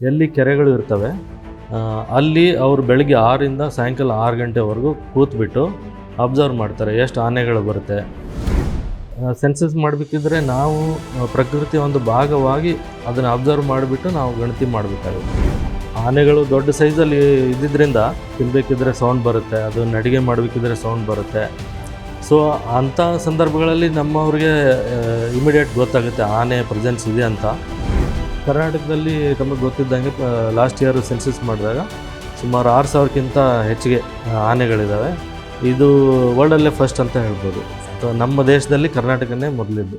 ಎಲ್ಲಿ ಕೆರೆಗಳು ಇರ್ತವೆ ಅಲ್ಲಿ ಅವರು ಬೆಳಗ್ಗೆ ಆರರಿಂದ ಸಾಯಂಕಾಲ ಆರು ಗಂಟೆವರೆಗೂ ಕೂತ್ಬಿಟ್ಟು ಅಬ್ಸರ್ವ್ ಮಾಡ್ತಾರೆ, ಎಷ್ಟು ಆನೆಗಳು ಬರುತ್ತೆ. ಸೆನ್ಸಸ್ ಮಾಡಬೇಕಿದ್ರೆ ನಾವು ಪ್ರಕೃತಿಯ ಒಂದು ಭಾಗವಾಗಿ ಅದನ್ನು ಅಬ್ಸರ್ವ್ ಮಾಡಿಬಿಟ್ಟು ನಾವು ಗಣತಿ ಮಾಡಬೇಕಾಗುತ್ತೆ. ಆನೆಗಳು ದೊಡ್ಡ ಸೈಜಲ್ಲಿ ಇದ್ದಿದ್ದರಿಂದ ತಿನ್ಬೇಕಿದ್ರೆ ಸೌಂಡ್ ಬರುತ್ತೆ, ಅದು ಅಡುಗೆ ಮಾಡಬೇಕಿದ್ರೆ ಸೌಂಡ್ ಬರುತ್ತೆ. ಸೊ, ಅಂಥ ಸಂದರ್ಭಗಳಲ್ಲಿ ನಮ್ಮವ್ರಿಗೆ ಇಮಿಡಿಯೇಟ್ ಗೊತ್ತಾಗುತ್ತೆ, ಆನೆ ಪ್ರೆಸೆನ್ಸ್ ಇದೆ ಅಂತ. ಕರ್ನಾಟಕದಲ್ಲಿ ನಮಗೆ ಗೊತ್ತಿದ್ದಂಗೆ ಲಾಸ್ಟ್ ಇಯರ್ ಸೆನ್ಸಸ್ ಮಾಡಿದಾಗ ಸುಮಾರು ಆರು ಸಾವಿರಕ್ಕಿಂತ ಹೆಚ್ಚಿಗೆ ಆನೆಗಳಿದ್ದಾವೆ ಇದು ವರ್ಲ್ಡಲ್ಲೇ ಫಸ್ಟ್ ಅಂತ ಹೇಳ್ಬೋದು. ನಮ್ಮ ದೇಶದಲ್ಲಿ ಕರ್ನಾಟಕನೇ ಮೊದಲಿದ್ದು.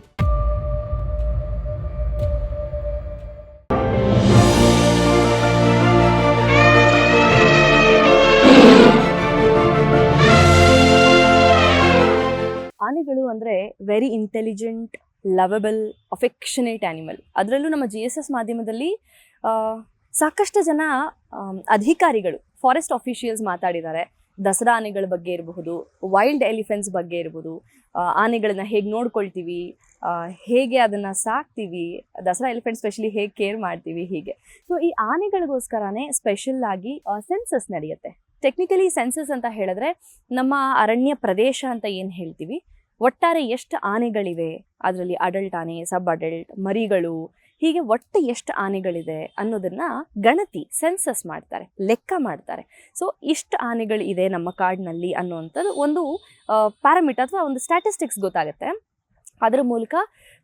ಆನೆಗಳು ಅಂದರೆ very intelligent lovable affectionate animal ಅದರಲ್ಲೂ ನಮ್ಮ ಜಿ ಎಸ್ ಎಸ್ ಮಾಧ್ಯಮದಲ್ಲಿ ಸಾಕಷ್ಟು ಜನ ಅಧಿಕಾರಿಗಳು ಫಾರೆಸ್ಟ್ ಅಫಿಷಿಯಲ್ಸ್ ಮಾತಾಡಿದ್ದಾರೆ. ದಸರಾ ಆನೆಗಳ ಬಗ್ಗೆ ಇರಬಹುದು ವೈಲ್ಡ್ ಎಲಿಫೆಂಟ್ಸ್ ಬಗ್ಗೆ ಇರ್ಬೋದು ಆನೆಗಳನ್ನು ಹೇಗೆ ನೋಡ್ಕೊಳ್ತೀವಿ ಹೇಗೆ ಅದನ್ನು ಸಾಕ್ತೀವಿ, ದಸರಾ ಎಲಿಫೆಂಟ್ ಸ್ಪೆಷಲಿ ಹೇಗೆ ಕೇರ್ ಮಾಡ್ತೀವಿ, ಹೀಗೆ. ಸೊ ಈ ಆನೆಗಳಿಗೋಸ್ಕರನೇ ಸ್ಪೆಷಲ್ ಆಗಿ ಸೆನ್ಸಸ್ ನಡೆಯುತ್ತೆ. ಟೆಕ್ನಿಕಲಿ ಸೆನ್ಸಸ್ ಅಂತ ಹೇಳಿದ್ರೆ, ನಮ್ಮ ಅರಣ್ಯ ಪ್ರದೇಶ ಅಂತ ಏನು ಹೇಳ್ತೀವಿ? ಒಟ್ಟಾರೆ ಎಷ್ಟು ಆನೆಗಳಿವೆ? ಅದರಲ್ಲಿ ಅಡಲ್ಟ್ ಆನೆ ಸಬ್ ಅಡಲ್ಟ್ ಮರಿಗಳು, ಹೀಗೆ ಒಟ್ಟು ಎಷ್ಟು ಆನೆಗಳಿದೆ ಅನ್ನೋದನ್ನ ಗಣತಿ ಸೆನ್ಸಸ್ ಮಾಡ್ತಾರೆ, ಲೆಕ್ಕ ಮಾಡ್ತಾರೆ. ಸೊ ಇಷ್ಟು ಆನೆಗಳು ಇದೆ ನಮ್ಮ ಕಾಡಿನಲ್ಲಿ ಅನ್ನುವಂಥದ್ದು ಒಂದು ಪ್ಯಾರಾಮೀಟರ್ ಅಥವಾ ಒಂದು ಸ್ಟ್ಯಾಟಿಸ್ಟಿಕ್ಸ್ ಗೊತ್ತಾಗುತ್ತೆ. ಅದರ ಮೂಲಕ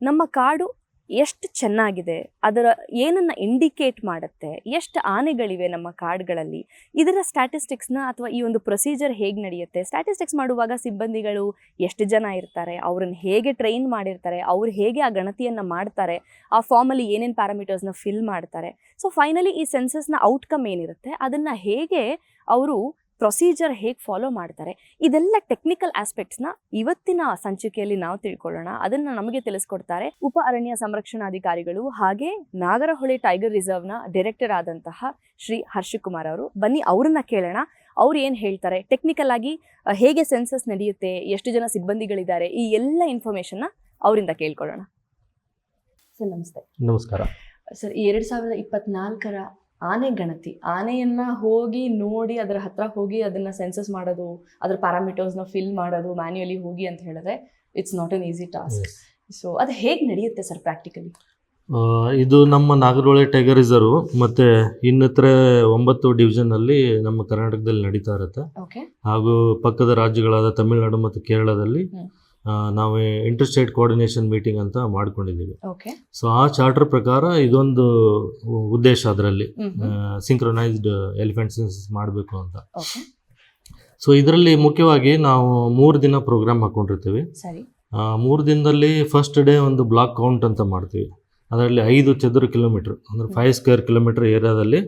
ನಮ್ಮ ಕಾಡು ಎಷ್ಟು ಚೆನ್ನಾಗಿದೆ, ಅದರ ಏನನ್ನು ಇಂಡಿಕೇಟ್ ಮಾಡುತ್ತೆ, ಎಷ್ಟು ಆನೆಗಳಿವೆ ನಮ್ಮ ಕಾಡುಗಳಲ್ಲಿ, ಇದರ ಸ್ಟ್ಯಾಟಿಸ್ಟಿಕ್ಸ್ನ ಅಥವಾ ಈ ಒಂದು ಪ್ರೊಸೀಜರ್ ಹೇಗೆ ನಡೆಯುತ್ತೆ ಸ್ಟ್ಯಾಟಿಸ್ಟಿಕ್ಸ್ ಮಾಡುವಾಗ ಸಿಬ್ಬಂದಿಗಳು ಎಷ್ಟು ಜನ ಇರ್ತಾರೆ, ಅವ್ರನ್ನ ಹೇಗೆ ಟ್ರೈನ್ ಮಾಡಿರ್ತಾರೆ, ಅವ್ರು ಹೇಗೆ ಆ ಗಣತಿಯನ್ನು ಮಾಡ್ತಾರೆ, ಆ ಫಾರ್ಮಲ್ಲಿ ಏನೇನು ಪ್ಯಾರಾಮೀಟರ್ಸ್ನ ಫಿಲ್ ಮಾಡ್ತಾರೆ. ಸೊ ಫೈನಲಿ ಈ ಸೆನ್ಸಸ್ನ ಔಟ್ಕಮ್ ಏನಿರುತ್ತೆ, ಅದನ್ನು ಹೇಗೆ ಅವರು ಪ್ರೊಸೀಜರ್ ಹೇಗೆ ಫಾಲೋ ಮಾಡ್ತಾರೆ ಇದೆಲ್ಲ ಟೆಕ್ನಿಕಲ್ ಆಸ್ಪೆಕ್ಟ್ಸ್ನ ಇವತ್ತಿನ ಸಂಚಿಕೆಯಲ್ಲಿ ನಾವು ತಿಳ್ಕೊಳ್ಳೋಣ. ಅದನ್ನು ನಮಗೆ ತಿಳಿಸ್ಕೊಡ್ತಾರೆ ಉಪ ಅರಣ್ಯ ಸಂರಕ್ಷಣಾಧಿಕಾರಿಗಳು ಹಾಗೆ ನಾಗರಹೊಳೆ ಟೈಗರ್ ರಿಸರ್ವ್ನ ಡೈರೆಕ್ಟರ್ ಆದಂತಹ ಶ್ರೀ ಹರ್ಷಕುಮಾರ್ ಅವರು. ಬನ್ನಿ ಅವ್ರನ್ನ ಕೇಳೋಣ. ಅವ್ರು ಏನು ಹೇಳ್ತಾರೆ? ಟೆಕ್ನಿಕಲ್ ಆಗಿ ಹೇಗೆ ಸೆನ್ಸಸ್ ನಡೆಯುತ್ತೆ? ಎಷ್ಟು ಜನ ಸಿಬ್ಬಂದಿಗಳಿದ್ದಾರೆ? ಈ ಎಲ್ಲ ಇನ್ಫಾರ್ಮೇಷನ್ನ ಅವರಿಂದ ಕೇಳ್ಕೊಳ್ಳೋಣ. ಸರ್ ನಮಸ್ತೆ. ನಮಸ್ಕಾರ. ಸರ್ ಎರಡು ಸಾವಿರದ ಇಪ್ಪತ್ನಾಲ್ಕರ ಆನೆ ಗಣತಿ ಆನೆಯನ್ನ ಹೋಗಿ ನೋಡಿ ಅದರ ಹತ್ರ ಹೋಗಿ ಅದನ್ನ ಸೆನ್ಸಸ್ ಮಾಡೋದು ಅದರ ಪ್ಯಾರಾಮೀಟರ್ಸ್ನ ಫಿಲ್ ಮಾಡೋದು ಮ್ಯಾನ್ಯುಯಲಿ ಹೋಗಿ ಅಂತ ಹೇಳಿದ್ರೆ it's not an easy task so ಅದು ಹೇಗೆ ನಡೆಯುತ್ತೆ ಸರ್ ಪ್ರಾಕ್ಟಿಕಲಿ ಇದು ನಮ್ಮ ನಾಗರಹೊಳೆ ಟೈಗರ್ ರಿಸರ್ವ್ ಮತ್ತೆ ಇನ್ನಿತರ ಒಂಬತ್ತು ಡಿವಿಷನಲ್ಲಿ ನಮ್ಮ ಕರ್ನಾಟಕದಲ್ಲಿ ನಡೀತಾ ಇರುತ್ತೆ. ಓಕೆ ಹಾಗೂ ಪಕ್ಕದ ರಾಜ್ಯಗಳಾದ ತಮಿಳುನಾಡು ಮತ್ತು ಕೇರಳದಲ್ಲಿ ನಾವು ಇಂಟರ್ ಸ್ಟೇಟ್ ಕೋಆರ್ಡಿನೇಷನ್ ಮೀಟಿಂಗ್ ಅಂತ ಮಾಡ್ಕೊಂಡಿದ್ದೀವಿ. ಸೊ ಆ ಚಾರ್ಟರ್ ಪ್ರಕಾರ ಇದೊಂದು ಉದ್ದೇಶ ಅದರಲ್ಲಿ. ಸಿಂಕ್ರೊನೈಸ್ಡ್ ಎಲಿಫೆಂಟ್ ಸೆನ್ಸಸ್ ಮಾಡಬೇಕು ಅಂತ. ಸೊ ಇದರಲ್ಲಿ ಮುಖ್ಯವಾಗಿ ನಾವು ಮೂರು ದಿನ ಪ್ರೋಗ್ರಾಮ್ ಹಾಕ್ಕೊಂಡಿರ್ತೀವಿ ಸರಿ. ಮೂರು ದಿನದಲ್ಲಿ ಫಸ್ಟ್ ಡೇ ಒಂದು ಬ್ಲಾಕ್ ಕೌಂಟ್ ಅಂತ ಮಾಡ್ತೀವಿ. ಅದರಲ್ಲಿ ಐದು ಚದುರ ಕಿಲೋಮೀಟ್ರ್ ಅಂದರೆ ಫೈವ್ ಸ್ಕ್ವೇರ್ ಕಿಲೋಮೀಟ್ರ್ ಏರಿಯಾದಲ್ಲಿ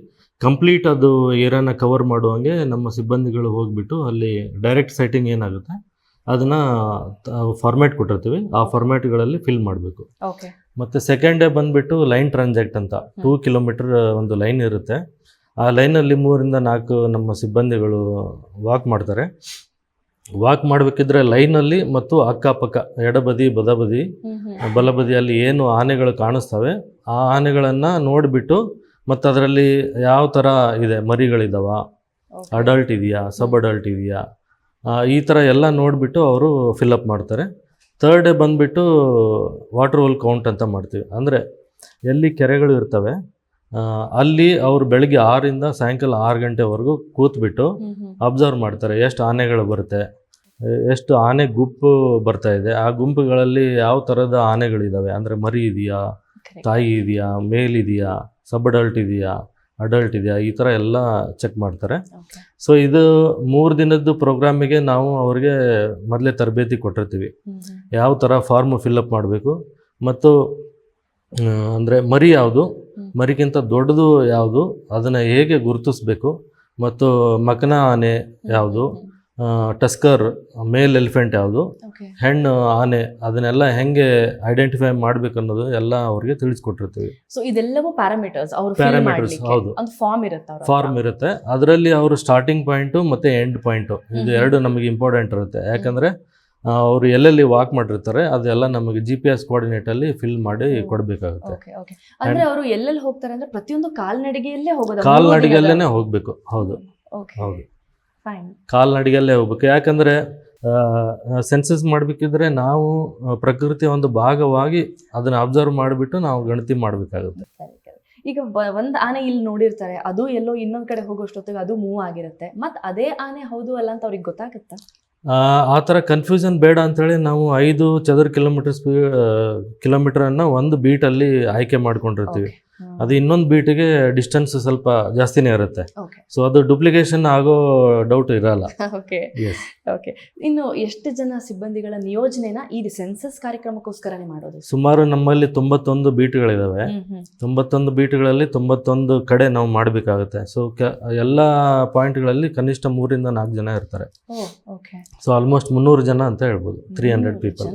ಕಂಪ್ಲೀಟ್ ಅದು ಏರಿಯಾನ ಕವರ್ ಮಾಡುವಂಗೆ ನಮ್ಮ ಸಿಬ್ಬಂದಿಗಳು ಹೋಗಿಬಿಟ್ಟು ಅಲ್ಲಿ ಡೈರೆಕ್ಟ್ ಸೈಟಿಂಗ್ ಏನಾಗುತ್ತೆ? ಅದನ್ನು ಫಾರ್ಮ್ಯಾಟ್ ಕೊಟ್ಟಿರ್ತೀವಿ. ಆ ಫಾರ್ಮ್ಯಾಟ್ಗಳಲ್ಲಿ ಫಿಲ್ ಮಾಡಬೇಕು. ಓಕೆ ಮತ್ತು ಸೆಕೆಂಡ್ ಡೇ ಬಂದುಬಿಟ್ಟು ಲೈನ್ ಟ್ರಾನ್ಸಾಕ್ಟ್ ಅಂತ. ಟೂ ಕಿಲೋಮೀಟರ್ ಒಂದು ಲೈನ್ ಇರುತ್ತೆ. ಆ ಲೈನಲ್ಲಿ ಮೂರಿಂದ ನಾಲ್ಕು ನಮ್ಮ ಸಿಬ್ಬಂದಿಗಳು ವಾಕ್ ಮಾಡ್ತಾರೆ. ವಾಕ್ ಮಾಡಬೇಕಿದ್ರೆ ಲೈನಲ್ಲಿ ಮತ್ತು ಅಕ್ಕಪಕ್ಕ ಎಡಬದಿ ಬದಬದಿ ಬಲಬದಿಯಲ್ಲಿ ಏನು ಆನೆಗಳು ಕಾಣಿಸ್ತವೆ ಆ ಆನೆಗಳನ್ನು ನೋಡಿಬಿಟ್ಟು ಮತ್ತು ಅದರಲ್ಲಿ ಯಾವ ಥರ ಇದೆ ಮರಿಗಳಿದಾವ? ಅಡಲ್ಟ್ ಇದೆಯಾ? ಸಬ್ ಅಡಲ್ಟ್ ಇದೆಯಾ? ಈ ಥರ ಎಲ್ಲ ನೋಡಿಬಿಟ್ಟು ಅವರು ಫಿಲಪ್ ಮಾಡ್ತಾರೆ. ಥರ್ಡ್ ಡೇ ಬಂದುಬಿಟ್ಟು ವಾಟರ್ ಹೋಲ್ ಕೌಂಟ್ ಅಂತ ಮಾಡ್ತೀವಿ. ಅಂದರೆ ಎಲ್ಲಿ ಕೆರೆಗಳು ಇರ್ತವೆ ಅಲ್ಲಿ ಅವರು ಬೆಳಗ್ಗೆ ಆರಿಂದ ಸಾಯಂಕಾಲ ಆರು ಗಂಟೆವರೆಗೂ ಕೂತ್ಬಿಟ್ಟು ಅಬ್ಸರ್ವ್ ಮಾಡ್ತಾರೆ. ಎಷ್ಟು ಆನೆಗಳು ಬರುತ್ತೆ ಎಷ್ಟು ಆನೆ ಗುಂಪು ಬರ್ತಾ ಇದೆ ಆ ಗುಂಪುಗಳಲ್ಲಿ ಯಾವ ಥರದ ಆನೆಗಳಿದ್ದಾವೆ ಅಂದರೆ ಮರಿ ಇದೆಯಾ ತಾಯಿ ಇದೆಯಾ ಮೇಲ್ ಇದೆಯಾ ಸಬ್ ಅಡಲ್ಟ್ ಇದೆಯಾ? ಅಡಲ್ಟ್ ಇದೆಯಾ? ಈ ಥರ ಎಲ್ಲ ಚೆಕ್ ಮಾಡ್ತಾರೆ. ಸೊ ಇದು ಮೂರು ದಿನದ್ದು ಪ್ರೋಗ್ರಾಮಿಗೆ ನಾವು ಅವ್ರಿಗೆ ಮೊದಲೇ ತರಬೇತಿ ಕೊಟ್ಟಿರ್ತೀವಿ. ಯಾವ ಥರ ಫಾರ್ಮ್ ಫಿಲ್ಅಪ್ ಮಾಡಬೇಕು ಮತ್ತು ಅಂದರೆ ಮರಿ ಯಾವುದು? ಮರಿಗಿಂತ ದೊಡ್ಡದು ಯಾವುದು? ಅದನ್ನು ಹೇಗೆ ಗುರುತಿಸ್ಬೇಕು? ಮತ್ತು ಮಕನ ಆನೆ ಯಾವುದು? ಟಸ್ಕರ್ ಮೇಲ್ ಎಲಿಫೆಂಟ್ ಯಾವುದು? ಹೆಣ್ಣು ಆನೆ ಅದನ್ನೆಲ್ಲ ಹೆಂಗೆ ಐಡೆಂಟಿಫೈ ಮಾಡ್ಬೇಕು ಅನ್ನೋದು ಎಲ್ಲ ಅವ್ರಿಗೆ ತಿಳಿಸ್ಕೊಟ್ಟಿರ್ತೀವಿ. ಸೊ ಇದೆಲ್ಲವೂ ಪ್ಯಾರಾಮೀಟರ್ಸ್ ಅವರು ಪ್ಯಾರಾಮೀಟರ್ಸ್ ಹೌದು. ಒಂದು ಫಾರ್ಮ್ ಇರುತ್ತೆ ಫಾರ್ಮ್ ಇರುತ್ತೆ. ಅದರಲ್ಲಿ ಅವರು ಸ್ಟಾರ್ಟಿಂಗ್ ಪಾಯಿಂಟು ಮತ್ತು ಎಂಡ್ ಪಾಯಿಂಟು ಇದು ಎರಡು ನಮಗೆ ಇಂಪಾರ್ಟೆಂಟ್ ಇರುತ್ತೆ. ಯಾಕಂದರೆ ಅವರು ಎಲ್ಲೆಲ್ಲಿ ವಾಕ್ ಮಾಡಿರ್ತಾರೆ ಅದೆಲ್ಲ ನಮಗೆ ಜಿ ಪಿ ಎಸ್ ಕೋಆರ್ಡಿನೇಟಲ್ಲಿ ಫಿಲ್ ಮಾಡಿ ಕೊಡಬೇಕಾಗುತ್ತೆ. ಅಂದ್ರೆ ಅವರು ಎಲ್ಲೆಲ್ಲಿ ಹೋಗ್ತಾರೆ ಅಂದ್ರೆ ಪ್ರತಿಯೊಂದು ಕಾಲ್ನಡಿಗೆಯಲ್ಲೇ ಹೋಗೋದು? ಕಾಲ್ನಡಿಗೆಯಲ್ಲೇ ಹೋಗಬೇಕು. ಹೌದು. ಹೌದು. ಕಾಲ್ನಡಿಗೆಲ್ಲೇ ಹೋಗ್ಬೇಕು. ಯಾಕಂದರೆ ಸೆನ್ಸಸ್ ಮಾಡಬೇಕಿದ್ರೆ ನಾವು ಪ್ರಕೃತಿಯ ಒಂದು ಭಾಗವಾಗಿ ಅದನ್ನು ಅಬ್ಸರ್ವ್ ಮಾಡಿಬಿಟ್ಟು ನಾವು ಗಣತಿ ಮಾಡಬೇಕಾಗುತ್ತೆ. ಈಗ ಒಂದು ಒಂದ್ ಆನೆ ಇಲ್ಲಿ ನೋಡಿರ್ತಾರೆ ಅದು ಎಲ್ಲೋ ಇನ್ನೊಂದ್ ಕಡೆ ಹೋಗೋಷ್ಟೊತ್ತಿಗೆ ಅದು ಮೂವ್ ಆಗಿರುತ್ತೆ. ಮತ್ತೆ ಅದೇ ಆನೆ ಹೌದು ಅಲ್ಲ ಅಂತ ಅವ್ರಿಗೆ ಗೊತ್ತಾಗುತ್ತಾ? ಆ ಥರ ಕನ್ಫ್ಯೂಷನ್ ಬೇಡ ಅಂಥೇಳಿ ನಾವು ಐದು ಚದರ ಕಿಲೋಮೀಟರ್ ಸ್ಪೀ ಕಿಲೋಮೀಟರನ್ನು ಒಂದು ಬೀಟಲ್ಲಿ ಆಯ್ಕೆ ಮಾಡ್ಕೊಂಡಿರ್ತೀವಿ. ಅದು ಇನ್ನೊಂದು ಬೀಟಿಗೆ ಡಿಸ್ಟೆನ್ಸ್ ಸ್ವಲ್ಪ ಜಾಸ್ತಿನೇ ಇರುತ್ತೆ. ಸೊ ಅದು ಡುಪ್ಲಿಕೇಶನ್ ಆಗೋ ಡೌಟ್ ಇರಲ್ಲ. ಓಕೆ ಓಕೆ ಇನ್ನು ಎಷ್ಟು ಜನ ಸಿಬ್ಬಂದಿಗಳ ನಿಯೋಜನೆನ ಈ ಸೆನ್ಸಸ್ ಕಾರ್ಯಕ್ರಮಕ್ಕೋಸ್ಕರನೇ ಮಾಡೋದು? ಸುಮಾರು ನಮ್ಮಲ್ಲಿ ತೊಂಬತ್ತೊಂದು ಬೀಟ್ಗಳಿದಾವೆ. ತೊಂಬತ್ತೊಂದು ಬೀಟ್ಗಳಲ್ಲಿ ತೊಂಬತ್ತೊಂದು ಕಡೆ ನಾವು ಮಾಡಬೇಕಾಗುತ್ತೆ. ಸೊ ಎಲ್ಲ ಪಾಯಿಂಟ್ಗಳಲ್ಲಿ ಕನಿಷ್ಠ ಮೂರಿಂದ ನಾಲ್ಕು ಜನ ಇರ್ತಾರೆ. ಸೊ ಆಲ್ಮೋಸ್ಟ್ ಮುನ್ನೂರು ಜನ ಅಂತ ಹೇಳ್ಬೋದು. ತ್ರೀ ಹಂಡ್ರೆಡ್ ಪೀಪಲ್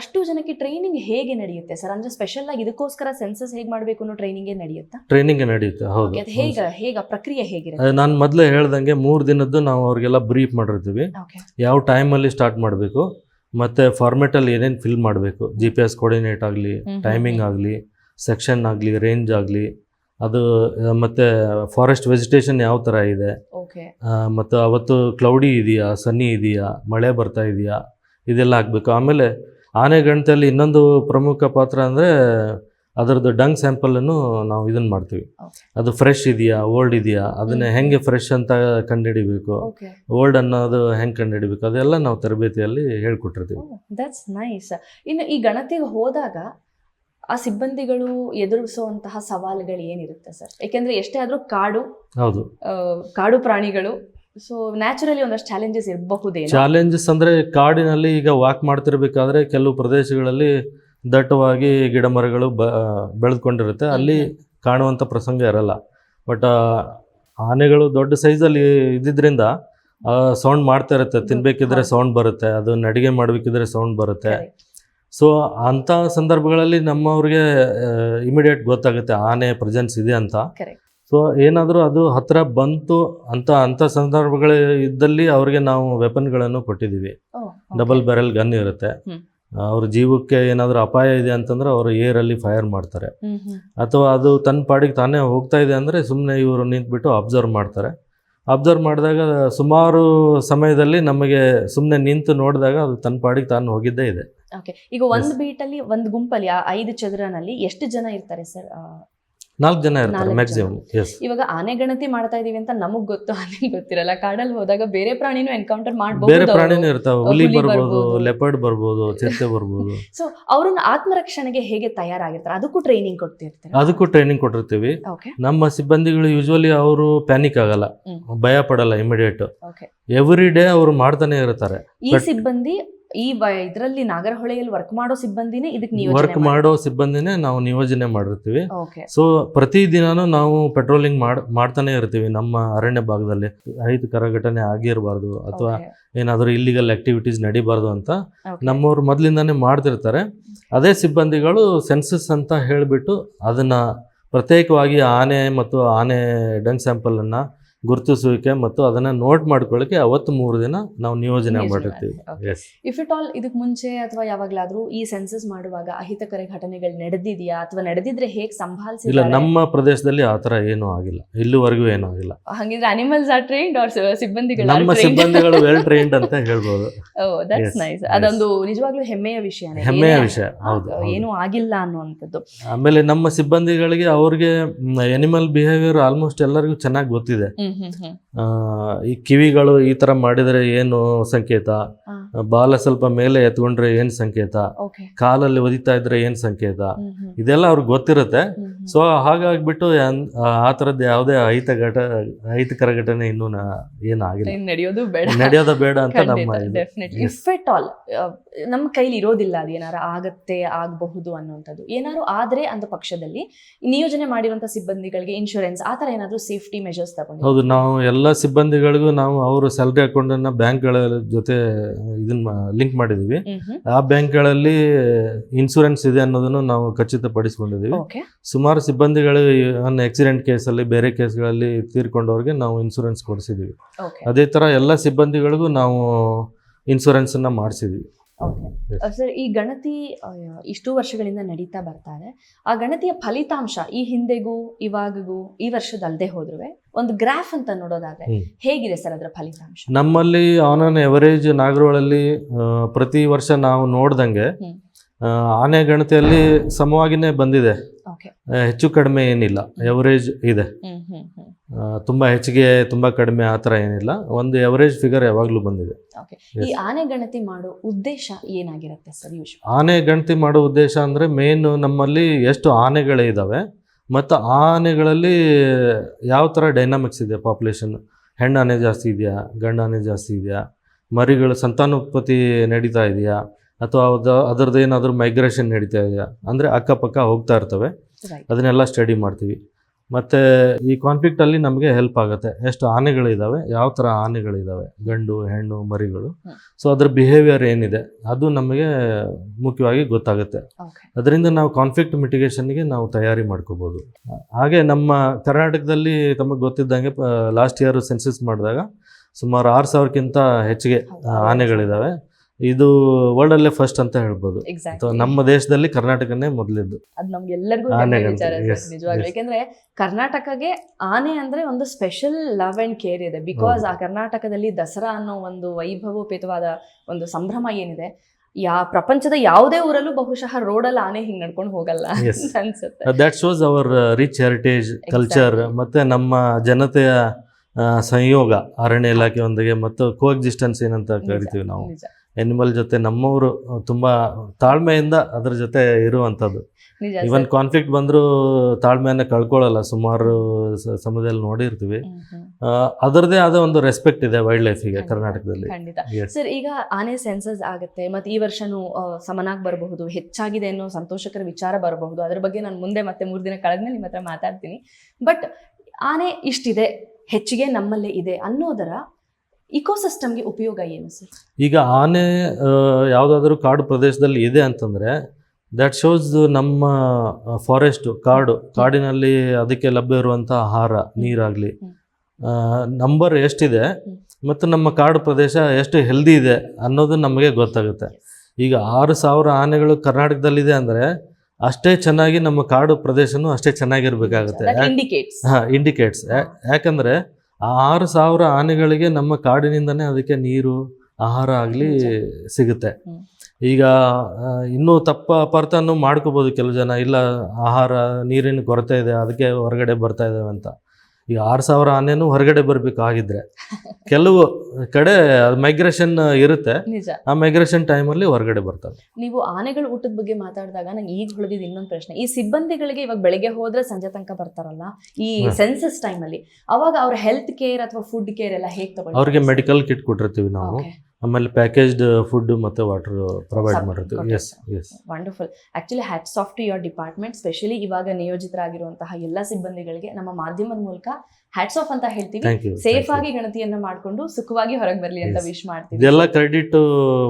ಅಷ್ಟು ಜನಕ್ಕೆ ಟ್ರೈನಿಂಗ್ ಹೇಗೆ ನಡೆಯುತ್ತೆ? ಸರ್ ಅಂದ್ರೆ ಸ್ಪೆಷಲ್ ಆಗಿ ಇದಕ್ಕೋಸ್ಕರ ಸೆನ್ಸಸ್ ಹೇಗೆ ಮಾಡಬೇಕು ಅನ್ನೋ ಟ್ರೈನಿಂಗ್ ನಡೆಯುತ್ತಾ? ಟ್ರೈನಿಂಗ್ ನಡೆಯುತ್ತೆ ಹೌದು. ಅದು ಹೇಗ ಹೇಗ ಪ್ರಕ್ರಿಯೆ ಹೇಗಿರುತ್ತೆ? ನಾನು ಮೊದಲೇ ಹೇಳ್ದಂಗೆ ಮೂರು ದಿನದ್ದು ನಾವು ಅವ್ರಿಗೆಲ್ಲ ಬ್ರೀಫ್ ಮಾಡಿರ್ತೀವಿ. ಯಾವ ಟೈಮಲ್ಲಿ ಸ್ಟಾರ್ಟ್ ಮಾಡಬೇಕು ಮತ್ತು ಫಾರ್ಮೆಟಲ್ಲಿ ಏನೇನು ಫಿಲ್ ಮಾಡಬೇಕು. ಜಿ ಪಿ ಎಸ್ ಕೋರ್ಡಿನೇಟ್ ಆಗಲಿ ಟೈಮಿಂಗ್ ಆಗಲಿ ಸೆಕ್ಷನ್ ಆಗಲಿ ರೇಂಜ್ ಆಗಲಿ ಅದು ಮತ್ತೆ ಫಾರೆಸ್ಟ್ ವೆಜಿಟೇಷನ್ ಯಾವ ಥರ ಇದೆ? ಮತ್ತು ಅವತ್ತು ಕ್ಲೌಡಿ ಇದೆಯಾ ಸನ್ನಿ ಇದೆಯಾ ಮಳೆ ಬರ್ತಾ ಇದೆಯಾ ಇದೆಲ್ಲ ಆಗಬೇಕು. ಆಮೇಲೆ ಆನೆ ಗಣಿತಲ್ಲಿ ಇನ್ನೊಂದು ಪ್ರಮುಖ ಪಾತ್ರ ಅಂದರೆ ಅದರದ್ದು ಡಂಗ್ ಸ್ಯಾಂಪಲನ್ನು ನಾವು ಇದನ್ನು ಮಾಡ್ತೀವಿ. ಅದು ಫ್ರೆಶ್ ಇದೆಯಾ ಓಲ್ಡ್ ಇದೆಯಾ ಅದನ್ನ ಹೆಂಗೆ ಫ್ರೆಶ್ ಅಂತ ಕಂಡುಹಿಡಿಬೇಕು ಓಲ್ಡ್ ಅನ್ನೋದು ಹೆಂಗೆ ಕಂಡುಹಿಡಿಬೇಕು ಅದೆಲ್ಲ ನಾವು ತರಬೇತಿಯಲ್ಲಿ ಹೇಳ್ಕೊಟ್ಟಿರ್ತೀವಿ. ದಟ್ಸ್ ನೈಸ್ ಇನ್ನು ಈ ಗಣತಿಗೆ ಹೋದಾಗ ಆ ಸಿಬ್ಬಂದಿಗಳು ಎದುರಿಸುವಂತಹ ಸವಾಲುಗಳು ಏನಿರುತ್ತೆ ಸರ್? ಯಾಕೆಂದ್ರೆ ಎಷ್ಟೇ ಆದರೂ ಕಾಡು ಹೌದು. ಕಾಡು ಪ್ರಾಣಿಗಳು ಸೊ ನ್ಯಾಚುರಲಿ ಒಂದಷ್ಟು ಚಾಲೆಂಜಸ್ ಇರಬಹುದೇ ಚಾಲೆಂಜಸ್ ಅಂದರೆ ಕಾಡಿನಲ್ಲಿ ಈಗ ವಾಕ್ ಮಾಡ್ತಿರ್ಬೇಕಾದ್ರೆ ಕೆಲವು ಪ್ರದೇಶಗಳಲ್ಲಿ ದಟ್ಟವಾಗಿ ಗಿಡ ಮರಗಳು ಬ ಬೆಳೆದುಕೊಂಡಿರುತ್ತೆ. ಅಲ್ಲಿ ಕಾಣುವಂಥ ಪ್ರಸಂಗ ಇರಲ್ಲ. ಬಟ್ ಆನೆಗಳು ದೊಡ್ಡ ಸೈಜಲ್ಲಿ ಇದ್ದಿದ್ದರಿಂದ ಸೌಂಡ್ ಮಾಡ್ತಾ ಇರುತ್ತೆ. ತಿನ್ಬೇಕಿದ್ರೆ ಸೌಂಡ್ ಬರುತ್ತೆ. ಅದು ನಡಿಗೆ ಮಾಡಬೇಕಿದ್ರೆ ಸೌಂಡ್ ಬರುತ್ತೆ. ಸೊ ಅಂಥ ಸಂದರ್ಭಗಳಲ್ಲಿ ನಮ್ಮವ್ರಿಗೆ ಇಮಿಡಿಯೇಟ್ ಗೊತ್ತಾಗುತ್ತೆ ಆನೆ ಪ್ರೆಸೆನ್ಸ್ ಇದೆ ಅಂತ. ಸೊ ಏನಾದರೂ ಅದು ಹತ್ರ ಬಂತು ಅಂತ ಅಂಥ ಸಂದರ್ಭಗಳು ಇದ್ದಲ್ಲಿ ಅವ್ರಿಗೆ ನಾವು ವೆಪನ್ಗಳನ್ನು ಕೊಟ್ಟಿದ್ದೀವಿ. ಡಬಲ್ ಬ್ಯಾರಲ್ ಗನ್ ಇರುತ್ತೆ. ಅವ್ರ ಜೀವಕ್ಕೆ ಏನಾದರೂ ಅಪಾಯ ಇದೆ ಅಂತಂದ್ರೆ ಅವರು ಏರಲ್ಲಿ ಫೈರ್ ಮಾಡ್ತಾರೆ. ಅಥವಾ ಅದು ತನ್ನ ಪಾಡಿಗೆ ತಾನೇ ಹೋಗ್ತಾ ಇದೆ ಅಂದರೆ ಸುಮ್ಮನೆ ಇವರು ನಿಂತ್ಬಿಟ್ಟು ಅಬ್ಸರ್ವ್ ಮಾಡ್ತಾರೆ. ಅಬ್ಸರ್ವ್ ಮಾಡಿದಾಗ ಸುಮಾರು ಸಮಯದಲ್ಲಿ ನಮಗೆ ಸುಮ್ಮನೆ ನಿಂತು ನೋಡಿದಾಗ ಅದು ತನ್ನ ಪಾಡಿಗೆ ತಾನು ಹೋಗಿದ್ದೇ ಇದೆ. ಓಕೆ ಈಗ ಒಂದು ಬೀಟಲ್ಲಿ ಒಂದು ಗುಂಪಲ್ಲಿ ಆ ಐದು ಚದರನಲ್ಲಿ ಎಷ್ಟು ಜನ ಇರ್ತಾರೆ ಸರ್ ನಾಲ್ಕು ಜನ ಇರ್ತಾರೆ ಮ್ಯಾಕ್ಸಿಮಮ್ ಎಸ್ ಇವಾಗ ಆನೆ ಗಣತಿ ಮಾಡ್ತಾ ಇದೀವಿ ಅಂತ ನಮಗ್ ಗೊತ್ತು ಆನೆ ಗೊತ್ತಿರಲ್ಲ. ಕಾಡಲ್ಲಿ ಹೋದಾಗ ಬೇರೆ ಪ್ರಾಣಿನೂ ಎನ್ಕೌಂಟರ್ ಮಾಡಬಹುದು. ಬೇರೆ ಪ್ರಾಣಿನೂ ಇರ್ತಾವೆ. ಹುಲಿ ಬರ್ಬೋದು. ಲೆಪರ್ಡ್ ಬರ್ಬೋದು ಚಿರತೆ ಬರ್ಬೋದು. ಸೊ ಅವ್ರನ್ನ ಆತ್ಮರಕ್ಷಣೆಗೆ ಹೇಗೆ ತಯಾರಾಗಿರ್ತಾರೆ? ಅದಕ್ಕೂ ಟ್ರೈನಿಂಗ್ ಕೊಡ್ತಿರ್ತಾರೆ? ಅದಕ್ಕೂ ಟ್ರೈನಿಂಗ್ ಕೊಟ್ಟಿರ್ತೀವಿ. ನಮ್ಮ ಸಿಬ್ಬಂದಿಗಳು ಯೂಶುವಲಿ ಅವರು ಪ್ಯಾನಿಕ್ ಆಗಲ್ಲ. ಭಯ ಪಡಲ್ಲ ಇಮಿಡಿಯೇಟ್ ಎವ್ರಿ ಡೇ ಅವರು ಮಾಡ್ತಾನೆ ಇರ್ತಾರೆ. ಈ ಸಿಬ್ಬಂದಿ ಈ ಇದರಲ್ಲಿ ನಾಗರಹೊಳೆಯಲ್ಲಿ ವರ್ಕ್ ಮಾಡೋ ಸಿಬ್ಬಂದಿನೇ ಇದಕ್ಕೆ ನೀವು ವರ್ಕ್ ಮಾಡೋ ಸಿಬ್ಬಂದಿನೇ ನಾವು ನಿಯೋಜನೆ ಮಾಡಿರ್ತೀವಿ. ಸೊ ಪ್ರತಿ ದಿನಾನು ನಾವು ಪೆಟ್ರೋಲಿಂಗ್ ಮಾಡ್ ಮಾಡ್ತಾನೆ ಇರ್ತೀವಿ ನಮ್ಮ ಅರಣ್ಯ ಭಾಗದಲ್ಲಿ. ಐದು ಕರಘಟನೆ ಆಗಿರಬಾರ್ದು ಅಥವಾ ಏನಾದರೂ ಇಲ್ಲಿಗಲ್ ಆಕ್ಟಿವಿಟೀಸ್ ನಡಿಬಾರ್ದು ಅಂತ ನಮ್ಮವ್ರು ಮೊದಲಿಂದಾನೇ ಮಾಡ್ತಿರ್ತಾರೆ. ಅದೇ ಸಿಬ್ಬಂದಿಗಳು ಸೆನ್ಸಸ್ ಅಂತ ಹೇಳಿಬಿಟ್ಟು ಅದನ್ನ ಪ್ರತ್ಯೇಕವಾಗಿ ಆನೆ ಮತ್ತು ಆನೆ ಡಂಗ್ ಸ್ಯಾಂಪಲನ್ನು ಗುರುತಿಸುವಿಕೆ ಮತ್ತು ಅದನ್ನು ನೋಟ್ ಮಾಡ್ಕೊಳ್ಳಿಕ್ಕೆ ಅವತ್ತು ಮೂರು ದಿನ ನಾವು ನಿಯೋಜನೆ ಮಾಡಿರ್ತೀವಿ. ಎಸ್ ಇಫ್ ಇಟ್ ಆಲ್ ಇದಕ್ಕೆ ಮುಂಚೆ ಅಥವಾ ಯಾವಾಗ್ಲಾದ್ರೂ ಈ ಸೆನ್ಸಸ್ ಮಾಡುವಾಗ ಅಹಿತಕರ ಘಟನೆಗಳು ನಡೆದಿದೆಯಾ ಅಥವಾ ನಡೆದಿದ್ರೆ ಹೇಗೆ ಹೇಗ್ ಇಲ್ಲ ನಮ್ಮ ಪ್ರದೇಶದಲ್ಲಿ ಆ ಥರ ಏನೂ ಆಗಿಲ್ಲ. ಇಲ್ಲಿವರೆಗೂ ಏನೂ ಆಗಿಲ್ಲ. ಹಂಗಿದ್ರೆ ಅನಿಮಲ್ಸ್ ಆರ್ ಟ್ರೈನ್ಡ್ ಆರ್ ಸಿಬ್ಬಂದಿಗಳು ನಮ್ಮ ಸಿಬ್ಬಂದಿಗಳು ವೆಲ್ ಟ್ರೈನ್ಡ್ ಅಂತ ಹೇಳ್ಬೋದು. ದಟ್ಸ್ ನೈಸ್ ಅದೊಂದು ನಿಜವಾಗ್ಲೂ ಹೆಮ್ಮೆಯ ವಿಷಯ ಹೆಮ್ಮೆಯ ವಿಷಯ. ಹೌದು. ಏನು ಆಗಿಲ್ಲ ಅನ್ನುವಂಥದ್ದು. ಆಮೇಲೆ ನಮ್ಮ ಸಿಬ್ಬಂದಿಗಳಿಗೆ ಅವ್ರಿಗೆ ಎನಿಮಲ್ ಬಿಹೇವಿಯರ್ ಆಲ್ಮೋಸ್ಟ್ ಎಲ್ಲರಿಗೂ ಚೆನ್ನಾಗಿ ಗೊತ್ತಿದೆ. ಈ ಕಿವಿಗಳು ಈ ತರ ಮಾಡಿದರೆ ಏನು ಸಂಕೇತ? ಬಾಲ ಸ್ವಲ್ಪ ಮೇಲೆ ಎತ್ಕೊಂಡ್ರೆ ಏನು ಸಂಕೇತ? ಕಾಲಲ್ಲಿ ಒದಿತಾ ಇದ್ರೆ ಏನು ಸಂಕೇತ? ಇದೆಲ್ಲ ಅವ್ರಿಗೆ ಗೊತ್ತಿರುತ್ತೆ. ಸೊ ಹಾಗಾಗ್ಬಿಟ್ಟು ಆ ತರದ್ ಯಾವುದೇ ಅಹಿತ ಘಟ ಅಹಿತಕರ ಘಟನೆ ಇನ್ನೂ ನಾ- ಏನು ಆಗಿಲ್ಲ. ಏನ್ ನಡೆಯೋದು ಬೇಡ. ನಡೆಯೋದು ಬೇಡ ಅಂತ ನಮ್ಮ. ಇಫ್ ಎಟ್ ಆಲ್ ನಮ್ಮ ಕೈಲಿ ಇರೋದಿಲ್ಲ ಅದು ಏನಾರ ಆಗತ್ತೆ ಆಗಬಹುದು ಅನ್ನುವಂಥದ್ದು. ಏನಾರು ಆದ್ರೆ ಅಂತ ಪಕ್ಷದಲ್ಲಿ ನಿಯೋಜನೆ ಮಾಡಿರುವಂತ ಸಿಬ್ಬಂದಿಗಳಿಗೆ ಇನ್ಶೂರೆನ್ಸ್ ಆ ತರ ಏನಾದ್ರು ಸೇಫ್ಟಿ ಮೆಜರ್ಸ್ ತಗೊಂಡು ಹೌದು ನಾವು ಎಲ್ಲ ಸಿಬ್ಬಂದಿಗಳಿಗೂ ನಾವು ಅವ್ರ ಸ್ಯಾಲ್ರಿ ಅಕೌಂಟನ್ನು ಬ್ಯಾಂಕ್ಗಳ ಜೊತೆ ಇದನ್ನ ಲಿಂಕ್ ಮಾಡಿದ್ದೀವಿ ಆ ಬ್ಯಾಂಕ್ಗಳಲ್ಲಿ ಇನ್ಶೂರೆನ್ಸ್ ಇದೆ ಅನ್ನೋದನ್ನು ನಾವು ಖಚಿತಪಡಿಸ್ಕೊಂಡಿದ್ದೀವಿ ಸುಮಾರು ಸಿಬ್ಬಂದಿಗಳು ಆಕ್ಸಿಡೆಂಟ್ ಕೇಸಲ್ಲಿ ಬೇರೆ ಕೇಸ್ಗಳಲ್ಲಿ ತೀರ್ಕೊಂಡವ್ರಿಗೆ ನಾವು ಇನ್ಸೂರೆನ್ಸ್ ಕೊಡಿಸಿದ್ದೀವಿ ಅದೇ ಥರ ಎಲ್ಲ ಸಿಬ್ಬಂದಿಗಳಿಗೂ ನಾವು ಇನ್ಸೂರೆನ್ಸನ್ನು ಮಾಡಿಸಿದ್ವಿ. ಓಕೆ ಸರ್ ಈ ಗಣತಿ ಇಷ್ಟು ವರ್ಷಗಳಿಂದ ನಡೀತಾ ಬರ್ತಾ ಇದೆ. ಆ ಗಣತಿಯ ಫಲಿತಾಂಶ ಈ ಹಿಂದೆಗೂ ಇವಾಗಗೂ ಈ ವರ್ಷದಲ್ಲದೆ ಹೋದ್ರು ಒಂದು ಗ್ರಾಫ್ ಅಂತ ನೋಡೋದಾದ್ರೆ ಹೇಗಿದೆ ಸರ್ ಅದರ ಫಲಿತಾಂಶ? ನಮ್ಮಲ್ಲಿ ಆನ್ ಆನ್ ಎವರೇಜ್ ನಾಗರೋಳಲ್ಲಿ ಪ್ರತಿ ವರ್ಷ ನಾವು ನೋಡ್ದಂಗೆ ಆನೆ ಗಣತಿಯಲ್ಲಿ ಸಮವಾಗಿನೇ ಬಂದಿದೆ. ಹೆಚ್ಚು ಕಡಿಮೆ ಏನಿಲ್ಲ. ಎವರೇಜ್ ಇದೆ. ತುಂಬಾ ಹೆಚ್ಚಿಗೆ ತುಂಬ ಕಡಿಮೆ ಆ ಥರ ಏನಿಲ್ಲ. ಒಂದು ಎವರೇಜ್ ಫಿಗರ್ ಯಾವಾಗಲೂ ಬಂದಿದೆ. ಈ ಆನೆ ಗಣತಿ ಮಾಡೋ ಉದ್ದೇಶ ಏನಾಗಿರುತ್ತೆ ಸರ್ ಆನೆ ಗಣತಿ ಮಾಡೋ ಉದ್ದೇಶ ಅಂದರೆ ಮೇನ್ ನಮ್ಮಲ್ಲಿ ಎಷ್ಟು ಆನೆಗಳೇ ಇದ್ದಾವೆ ಮತ್ತು ಆ ಆನೆಗಳಲ್ಲಿ ಯಾವ ಥರ ಡೈನಾಮಿಕ್ಸ್ ಇದೆ ಪಾಪ್ಯುಲೇಷನ್ ಹೆಣ್ಣು ಆನೆ ಜಾಸ್ತಿ ಇದೆಯಾ? ಗಂಡು ಆನೆ ಜಾಸ್ತಿ ಇದೆಯಾ? ಮರಿಗಳು ಸಂತಾನೋತ್ಪತ್ತಿ ನಡೀತಾ ಇದೆಯಾ? ಅಥವಾ ಅದ ಅದರದ್ದು ಏನಾದರೂ ಮೈಗ್ರೇಷನ್ ನಡೀತಾ ಇದೆಯಾ? ಅಂದರೆ ಅಕ್ಕಪಕ್ಕ ಹೋಗ್ತಾ ಇರ್ತವೆ. ಅದನ್ನೆಲ್ಲ ಸ್ಟಡಿ ಮಾಡ್ತೀವಿ. ಮತ್ತು ಈ ಕಾನ್ಫ್ಲಿಕ್ಟಲ್ಲಿ ನಮಗೆ ಹೆಲ್ಪ್ ಆಗುತ್ತೆ. ಎಷ್ಟು ಆನೆಗಳಿದ್ದಾವೆ ಯಾವ ಥರ ಆನೆಗಳಿದ್ದಾವೆ ಗಂಡು ಹೆಣ್ಣು ಮರಿಗಳು. ಸೊ ಅದರ ಬಿಹೇವಿಯರ್ ಏನಿದೆ? ಅದು ನಮಗೆ ಮುಖ್ಯವಾಗಿ ಗೊತ್ತಾಗುತ್ತೆ. ಅದರಿಂದ ನಾವು ಕಾನ್ಫ್ಲಿಕ್ಟ್ ಮಿಟಿಗೇಷನ್ಗೆ ನಾವು ತಯಾರಿ ಮಾಡ್ಕೋಬೋದು. ಹಾಗೆ ನಮ್ಮ ಕರ್ನಾಟಕದಲ್ಲಿ ತಮಗೆ ಗೊತ್ತಿದ್ದಂಗೆ ಲಾಸ್ಟ್ ಇಯರ್ ಸೆನ್ಸಸ್ ಮಾಡಿದಾಗ ಸುಮಾರು ಆರು ಸಾವಿರಕ್ಕಿಂತ ಹೆಚ್ಚಿಗೆ ಆನೆಗಳಿದ್ದಾವೆ ಇದು ವರ್ಲ್ಡ್ ಅಲ್ಲೇ ಫಸ್ಟ್ ಅಂತ ಹೇಳ್ಬೋದು. ನಮ್ಮ ದೇಶದಲ್ಲಿ ಕರ್ನಾಟಕನೇ ಮೊದಲಿದ್ದು. ಅದು ನಮ್ಗೆಲ್ಲರಿಗೂ ನಿಜವಾಗ್ಲೂ ಯಾಕೆಂದ್ರೆ ಕರ್ನಾಟಕಗೆ ಆನೆ ಅಂದ್ರೆ ಒಂದು ಸ್ಪೆಷಲ್ ಲವ್ ಅಂಡ್ ಕೇರ್ ಇದೆ. ಬಿಕಾಸ್ ಆ ಕರ್ನಾಟಕದಲ್ಲಿ ದಸರಾ ಅನ್ನೋ ಒಂದು ವೈಭವೋಪೇತವಾದ ಒಂದು ಸಂಭ್ರಮ ಏನಿದೆ ಯಾ ಪ್ರಪಂಚದ ಯಾವುದೇ ಊರಲ್ಲೂ ಬಹುಶಃ ರೋಡ್ ಅಲ್ಲಿ ಆನೆ ಹಿಂಗ್ ನಡ್ಕೊಂಡು ಹೋಗಲ್ಲ ಅನ್ಸುತ್ತೆ. That shows our rich heritage culture ಮತ್ತೆ ನಮ್ಮ ಜನತೆಯ ಸಂಯೋಗ ಅರಣ್ಯ ಇಲಾಖೆಯೊಂದಿಗೆ ಮತ್ತು ಕೋಎಕ್ಸಿಸ್ಟೆನ್ಸ್ ಏನಂತ ಕರಿತೀವಿ ನಾವು. ಎನಿಮಲ್ ಜೊತೆ ನಮ್ಮವರು ತುಂಬ ತಾಳ್ಮೆಯಿಂದ ಅದ್ರ ಜೊತೆ ಇರುವಂಥದ್ದು ಇವನ್ ಕಾನ್ಫ್ಲಿಕ್ಟ್ ಬಂದರೂ ತಾಳ್ಮೆಯನ್ನು ಕಳ್ಕೊಳ್ಳಲ್ಲ ಸುಮಾರು ಸಮಯದಲ್ಲಿ ನೋಡಿರ್ತೀವಿ. ಅದರದೇ ಆದ ಒಂದು ರೆಸ್ಪೆಕ್ಟ್ ಇದೆ ವೈಲ್ಡ್ ಲೈಫಿಗೆ ಕರ್ನಾಟಕದಲ್ಲಿ. ಸರ್ ಈಗ ಆನೆ ಸೆನ್ಸಸ್ ಆಗುತ್ತೆ ಮತ್ತೆ ಈ ವರ್ಷನೂ ಸಮನಾಗಿ ಬರಬಹುದು ಹೆಚ್ಚಾಗಿದೆ ಅನ್ನೋ ಸಂತೋಷಕರ ವಿಚಾರ ಬರಬಹುದು. ಅದ್ರ ಬಗ್ಗೆ ನಾನು ಮುಂದೆ ಮತ್ತೆ ಮೂರು ದಿನ ಕಳೆದ್ಮೇಲೆ ನಿಮ್ಮ ಹತ್ರ ಮಾತಾಡ್ತೀನಿ. ಬಟ್ ಆನೆ ಇಷ್ಟಿದೆ ಹೆಚ್ಚಿಗೆ ನಮ್ಮಲ್ಲೇ ಇದೆ ಅನ್ನೋದರ ಇಕೋಸಿಸ್ಟಮ್ಗೆ ಉಪಯೋಗ ಏನು ಸರ್? ಈಗ ಆನೆ ಯಾವುದಾದ್ರೂ ಕಾಡು ಪ್ರದೇಶದಲ್ಲಿ ಇದೆ ಅಂತಂದರೆ ದ್ಯಾಟ್ ಶೋಸ್ ನಮ್ಮ ಫಾರೆಸ್ಟು ಕಾಡು ಕಾಡಿನಲ್ಲಿ ಅದಕ್ಕೆ ಲಭ್ಯ ಇರುವಂಥ ಆಹಾರ ನೀರಾಗಲಿ. ನಂಬರ್ ಎಷ್ಟಿದೆ. ಮತ್ತು ನಮ್ಮ ಕಾಡು ಪ್ರದೇಶ ಎಷ್ಟು ಹೆಲ್ದಿ ಇದೆ ಅನ್ನೋದು ನಮಗೆ ಗೊತ್ತಾಗುತ್ತೆ. ಈಗ ಆರು ಸಾವಿರ ಆನೆಗಳು ಕರ್ನಾಟಕದಲ್ಲಿದೆ ಅಂದರೆ ಅಷ್ಟೇ ಚೆನ್ನಾಗಿ ನಮ್ಮ ಕಾಡು ಪ್ರದೇಶನೂ ಅಷ್ಟೇ ಚೆನ್ನಾಗಿರಬೇಕಾಗುತ್ತೆ. ಹಾಂ ಇಂಡಿಕೇಟ್ಸ್ ಯಾಕಂದರೆ ಆ ಆರು ಸಾವಿರ ಆನೆಗಳಿಗೆ ನಮ್ಮ ಕಾಡಿನಿಂದನೇ ಅದಕ್ಕೆ ನೀರು ಆಹಾರ ಆಗಲಿ ಸಿಗುತ್ತೆ. ಈಗ ಇನ್ನೂ ತಪ್ಪ ಅಪಾರ್ಥನೂ ಮಾಡ್ಕೋಬೋದು ಕೆಲವು ಜನ. ಇಲ್ಲ ಆಹಾರ ನೀರಿನ ಕೊರತೆ ಇದೆ ಅದಕ್ಕೆ ಹೊರಗಡೆ ಬರ್ತಾ ಇದ್ದಾವೆ ಅಂತ. ಈಗ ಆರು ಸಾವಿರ ಆನೆನೂ ಹೊರಗಡೆ ಬರಬೇಕಾಗಿದ್ರೆ. ಕೆಲವು ಕಡೆ ಮೈಗ್ರೇಷನ್ ಇರುತ್ತೆ. ನಿಜ. ಆ ಮೈಗ್ರೇಷನ್ ಟೈಮಲ್ಲಿ ಹೊರಗಡೆ ಬರ್ತವೆ. ನೀವು ಆನೆಗಳ ಊಟದ ಬಗ್ಗೆ ಮಾತಾಡಿದಾಗ ನಂಗೆ ಈಗ ಹೊಳೆದಿದ್ದು ಇನ್ನೊಂದು ಪ್ರಶ್ನೆ. ಈ ಸಿಬ್ಬಂದಿಗಳಿಗೆ ಇವಾಗ ಬೆಳಗ್ಗೆ ಹೋದ್ರೆ ಸಂಜೆ ತನಕ ಬರ್ತಾರಲ್ಲ ಈ ಸೆನ್ಸಸ್ ಟೈಮ್ ಅಲ್ಲಿ ಅವಾಗ ಅವ್ರ ಹೆಲ್ತ್ ಕೇರ್ ಅಥವಾ ಫುಡ್ ಕೇರ್ ಎಲ್ಲ ಹೇಗೆ ತಗೊಂಡು ಅವ್ರಿಗೆ ಮೆಡಿಕಲ್ ಕಿಟ್ ಕೊಟ್ಟಿರ್ತೀವಿ ನಾವು. ಆಮೇಲೆ ಪ್ಯಾಕೇಜ್ಡ್ ಫುಡ್ ಮತ್ತು ವಾಟರ್ ಪ್ರೊವೈಡ್ ಮಾಡಿರ್ತೀವಿ. Yes yes wonderful actually hats off to your department specially ಇವಾಗ ನಿಯೋಜಿತರಾಗಿರುವಂತಹ ಎಲ್ಲ ಸಿಬ್ಬಂದಿಗಳಿಗೆ. ನಮ್ಮ ಮಾಧ್ಯಮದ ಮೂಲಕ ಹ್ಯಾಟ್ಸ್ ಆಫ್ ಅಂತ ಹೇಳ್ತೀವಿ. ಸೇಫ್ ಆಗಿ ಗಣತಿಯನ್ನ ಮಾಡ್ಕೊಂಡು ಸುಖವಾಗಿ ಹೊರಗೆ ಬರಲಿ ಅಂತ ವಿಶ್ ಮಾಡ್ತೀವಿ. ಇದೆಲ್ಲ ಕ್ರೆಡಿಟ್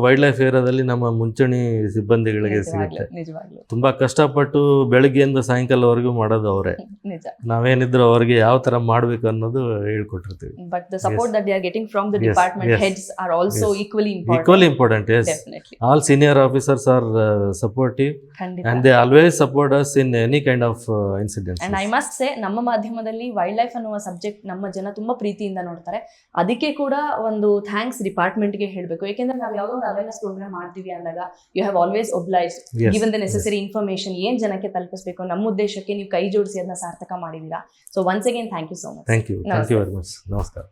ವೈಲ್ಡ್ ಲೈಫ್ ಏರಿಯಾದಲ್ಲಿ ನಮ್ಮ ಮುಂಚೂಣಿ ಸಿಬ್ಬಂದಿಗಳಿಗೆ ಸಿಗುತ್ತೆ. ನಿಜವಾಗ್ಲೂ. ತುಂಬಾ ಕಷ್ಟಪಟ್ಟು ಬೆಳಗ್ಗೆಯಿಂದ ಸಾಯಂಕಾಲವರೆಗೂ ಮಾಡೋದು ಅವರೇ. ನಿಜ. ನಾವೇನಿದ್ರು ಅವರಿಗೆ ಯಾವ ತರ ಮಾಡ್ಬೇಕು ಅನ್ನೋದು ಹೇಳ್ಕೊಟ್ಟಿರ್ತೀವಿ. But the support that they are getting from the department heads are also yes. Equally important yes. Definitely. All senior all senior officers are supportive and and they always support in in any kind of incidents and I must say ನಮ್ಮ ಮಾಧ್ಯಮದಲ್ಲಿ wild life ಅನ್ನುವ subject ನಮ್ಮ ಜನ ತುಂಬಾ ಪ್ರೀತಿಯಿಂದ ನೋಡ್ತಾರೆ. ಅದಕ್ಕೆ ಕೂಡ ಒಂದು ಥ್ಯಾಂಕ್ಸ್ ಡಿಪಾರ್ಟ್ಮೆಂಟ್ಗೆ ಹೇಳಬೇಕು. ಯಾಕೆಂದ್ರೆ ನಾವು ಯಾವುದೋ ಒಂದು ಅವೇರ್ನೆಸ್ ಪ್ರೋಗ್ರಾಮ್ ಮಾಡ್ತೀವಿ ಅಂದಾಗ you have always obliges given the necessary information ಏನ್ ಜನಕ್ಕೆ ತಲುಪಿಸಬೇಕು ನಮ್ಮ ಉದ್ದೇಶಕ್ಕೆ ನೀವು ಕೈ ಜೋಡಿಸಿ ಅದನ್ನ ಸಾರ್ಥಕ ಮಾಡಿದೀರಾ so once again thank you so much thank you Thank you very much. ನಮಸ್ಕಾರ.